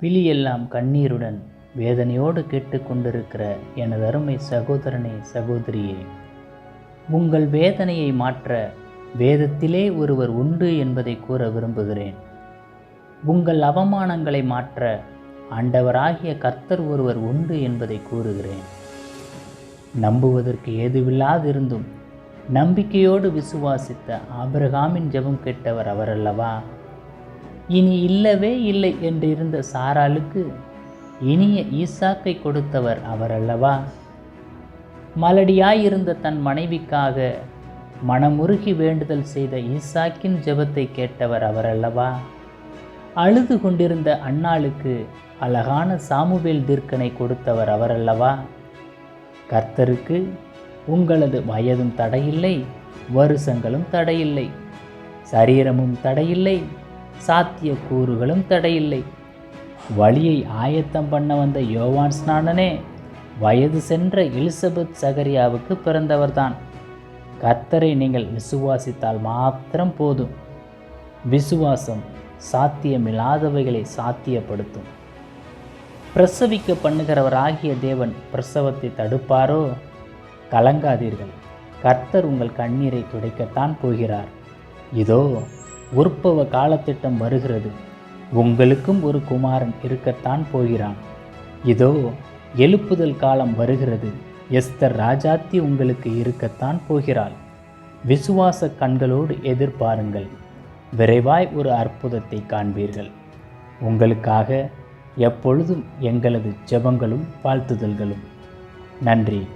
விழியெல்லாம் கண்ணீருடன் வேதனையோடு கேட்டுக்கொண்டிருக்கிற எனது அருமை சகோதரனே சகோதரியே உங்கள் வேதனையை மாற்ற வேதத்திலே ஒருவர் உண்டு என்பதை கூற விரும்புகிறேன். உங்கள் அவமானங்களை மாற்ற ஆண்டவராகிய கர்த்தர் ஒருவர் உண்டு என்பதை கூறுகிறேன். நம்புவதற்கு ஏதுவில்லாதிருந்தும் நம்பிக்கையோடு விசுவாசித்த ஆபிரகாமின் ஜெபம் கேட்டவர் அவரல்லவா? இனி இல்லவே இல்லை என்றிருந்த சாராளுக்கு இனிய ஈசாக்கை கொடுத்தவர் அவரல்லவா? மலடியாயிருந்த தன் மனைவிக்காக மனமுருகி வேண்டுதல் செய்த ஈசாக்கின் ஜெபத்தை கேட்டவர் அவரல்லவா? அழுது கொண்டிருந்த அன்னாளுக்கு அழகான சாமுவேல் தீர்க்கனை கொடுத்தவர் அவரல்லவா? கர்த்தருக்கு உங்களது வயதும் தடையில்லை வருஷங்களும் தடையில்லை சரீரமும் தடையில்லை சாத்திய கூறுகளும் தடையில்லை. வழியை ஆயத்தம் பண்ண வந்த யோவான் ஸ்நானனே வயது சென்ற எலிசபெத் சகரியாவுக்கு பிறந்தவர்தான். கர்த்தரை நீங்கள் விசுவாசித்தால் மாத்திரம் போதும். விசுவாசம் சாத்தியமில்லாதவைகளை சாத்தியப்படுத்தும். பிரசவிக்க பண்ணுகிறவராகிய தேவன் பிரசவத்தை தடுப்பாரோ? கலங்காதீர்கள். கர்த்தர் உங்கள் கண்ணீரை துடைக்கத்தான் போகிறார். இதோ உற்பவ காலத்திட்டம் வருகிறது. உங்களுக்கும் ஒரு குமாரன் இருக்கத்தான் போகிறான். இதோ எழுப்புதல் காலம் வருகிறது. எஸ்தர் ராஜாத்தி உங்களுக்கு இருக்கத்தான் போகிறாள். விசுவாச கண்களோடு எதிர்பாருங்கள். விரைவாய் ஒரு அற்புதத்தை காண்பீர்கள். உங்களுக்காக எப்பொழுதும் எங்களது ஜெபங்களும் வாழ்த்துதல்களும். நன்றி.